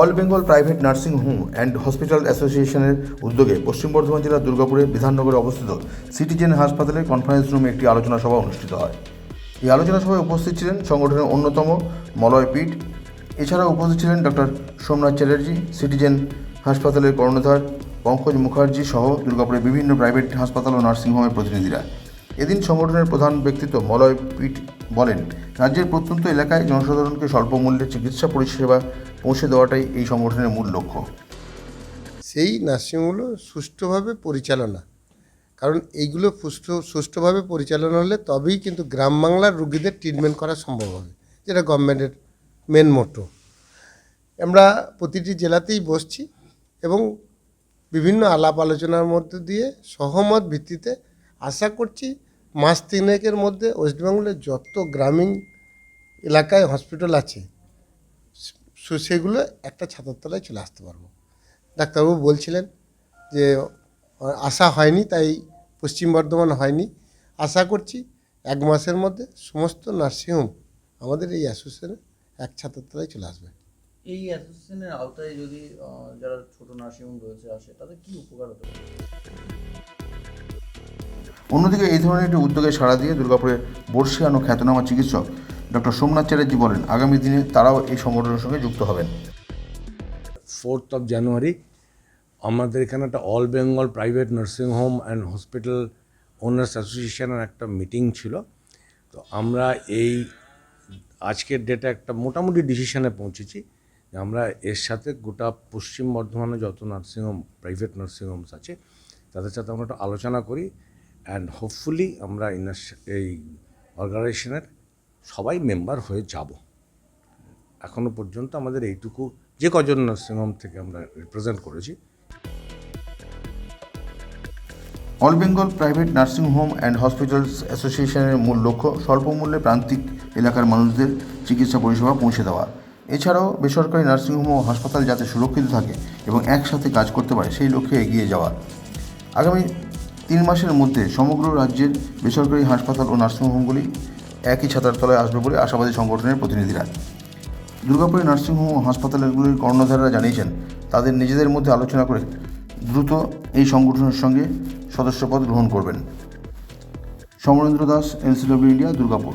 All Bengal private nursing home and hospital অ্যাসোসিয়েশনের উদ্যোগে পশ্চিম বর্ধমান জেলার দুর্গাপুরে বিধাননগরে অবস্থিত সিটিজেন হাসপাতালে কনফারেন্স রুমে একটি আলোচনা সভা অনুষ্ঠিত হয়। এই আলোচনা সভায় উপস্থিত ছিলেন সংগঠনের অন্যতম মলয় পিঠ এছাড়াও উপস্থিত ছিলেন ডক্টর সোমনাথ চ্যাটার্জি, সিটিজেন হাসপাতালের কর্ণধার পঙ্কজ মুখার্জি সহ দুর্গাপুরের বিভিন্ন প্রাইভেট হাসপাতাল ও নার্সিংহোমের প্রতিনিধিরা। এদিন সংগঠনের প্রধান ব্যক্তিত্ব মলয় পিট বলেন, রাজ্যের প্রত্যন্ত এলাকায় জনসাধারণকে স্বল্প মূল্যে চিকিৎসা পরিষেবা পৌঁছে দেওয়াটাই এই সংগঠনের মূল লক্ষ্য। সেই নার্সিংহোমগুলো সুষ্ঠুভাবে পরিচালনা। কারণ এইগুলো সুষ্ঠু, সুষ্ঠুভাবে পরিচালনা হলে তবেই কিন্তু গ্রাম বাংলার রুগীদের ট্রিটমেন্ট করা সম্ভব হবে, যেটা গভর্নমেন্টের মেন মোটো আমরা প্রতিটি জেলাতেই বসছি এবং বিভিন্ন আলাপ আলোচনার মধ্যে দিয়ে সহমত ভিত্তিতে আশা করছি মাস তিনেকের মধ্যে ওয়েস্টবেঙ্গলের যত গ্রামীণ এলাকায় হসপিটাল আছে সেগুলো একটা ছাতার তলায় চলে আসতে পারব। ডাক্তারবাবু বলছিলেন যে, আশা হয়নি, তাই পশ্চিম বর্ধমান হয়নি। আশা করছি এক মাসের মধ্যে সমস্ত নার্সিংহোম আমাদের এই অ্যাসোসিয়েশনে এক ছাতার তলায় চলে আসবে। এই অ্যাসোসিয়েশনের আওতায় যদি যারা ছোট নার্সিংহোম রয়েছে আসে তাদের কী উপকার হতে পারে? অন্যদিকে এই ধরনের একটি উদ্যোগে সাড়া দিয়ে দুর্গাপুরের বর্ষিয়ান ও খ্যাতনামা চিকিৎসক ডক্টর সোমনাথ চ্যাটার্জি বলেন, আগামী দিনে তারাও এই সংগঠনের সঙ্গে যুক্ত হবেন। ফোর্থ অফ জানুয়ারি আমাদের এখানে একটা all Bengal private nursing home and hospital owners অ্যাসোসিয়েশনের একটা মিটিং ছিল। তো আমরা এই আজকের ডেটে একটা মোটামুটি ডিসিশনে পৌঁছেছি আমরা এর সাথে গোটা পশ্চিম বর্ধমানে যত নার্সিংহোম প্রাইভেট নার্সিংহোমস আছে, তাদের সাথে আমরা একটা আলোচনা করি। অ্যান্ড হোপফুলি আমরা এই এই অর্গানাইজেশনের সবাই মেম্বার হয়ে যাব। এখনও পর্যন্ত আমাদের এইটুকু যে কজন নার্সিংহোম থেকে আমরা রিপ্রেজেন্ট করেছি। All Bengal private nursing home and hospitals অ্যাসোসিয়েশনের মূল লক্ষ্য স্বল্প মূল্যে প্রান্তিক এলাকার মানুষদের চিকিৎসা পরিষেবা পৌঁছে দেওয়া। এছাড়াও বেসরকারি নার্সিংহোম ও হাসপাতাল যাতে সুরক্ষিত থাকে এবং একসাথে কাজ করতে পারে সেই লক্ষ্যে এগিয়ে যাওয়া। আগামী তিন মাসের মধ্যে সমগ্র রাজ্যের বেসরকারি হাসপাতাল ও নার্সিংহোমগুলি একই ছাতার তলায় আসবে বলে আশাবাদী সংগঠনের প্রতিনিধিরা। দুর্গাপুরের নার্সিংহোম ও হাসপাতালগুলির কর্ণধাররা জানিয়েছেন, তাদের নিজেদের মধ্যে আলোচনা করে দ্রুত এই সংগঠনের সঙ্গে সদস্যপদ গ্রহণ করবেন। Samarendra Das, NCW India, Durgapur.